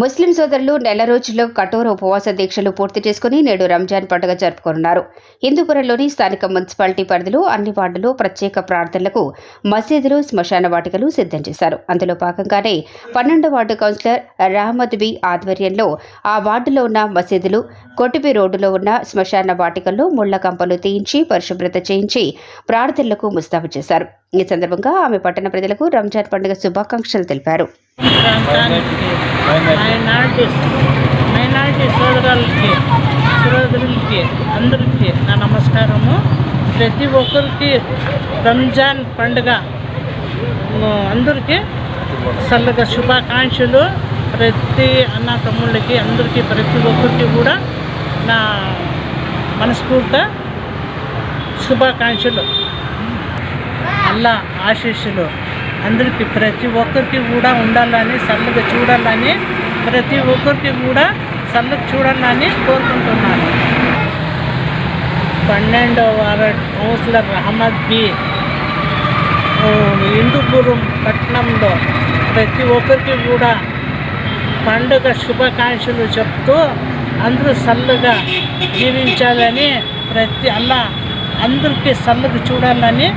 ముస్లిం సోదరులు నెల రోజుల్లో కఠోర ఉపవాస దీక్షలు పూర్తి చేసుకుని నేడు రంజాన్ పండుగ జరుపుకోనున్నారు. హిందూపురంలోని స్థానిక మున్సిపాలిటీ పరిధిలో అన్ని వార్డులు ప్రత్యేక ప్రార్థనలకు మసీదులు శ్మశాన వాటికలు సిద్ధం చేశారు. అందులో భాగంగానే పన్నెండు వార్డు కౌన్సిలర్ రహమద్ బి ఆధ్వర్యంలో ఆ వార్డులో ఉన్న మసీదులు కొటిపి రోడ్డులో ఉన్న శ్మశాన వాటికల్లో ముళ్ళ కంపలు తీయించి పరిశుభ్రత చేయించి ప్రార్థనలకు ముస్తాబు చేశారు. ఈ సందర్భంగా ఆమె పట్టణ ప్రజలకు రంజాన్ పండుగ శుభాకాంక్షలు తెలిపారు. ప్రాంతానికి మైనార్టీ సోదరులకి సోదరులకి అందరికీ నా నమస్కారము. ప్రతి ఒక్కరికి రంజాన్ పండుగ అందరికీ చల్లగా శుభాకాంక్షలు. ప్రతి అన్న తమ్ముళ్ళకి అందరికీ ప్రతి ఒక్కరికి కూడా నా మనస్ఫూర్త శుభాకాంక్షలు. అల్లా ఆశీస్సులు. అందరికీ ప్రతి ఒక్కరికి కూడా ఉండాలని చల్లగా చూడాలని ప్రతి ఒక్కరికి కూడా చల్లగా చూడాలని కోరుకుంటున్నాను. పన్నెండవ ward councillor Ahmad B. Hindupuram పట్టణంలో ప్రతి ఒక్కరికి కూడా పండుగ శుభాకాంక్షలు చెప్తూ అందరూ చల్లగా జీవించాలని ప్రతి అలా అందరికీ చల్లగా చూడాలని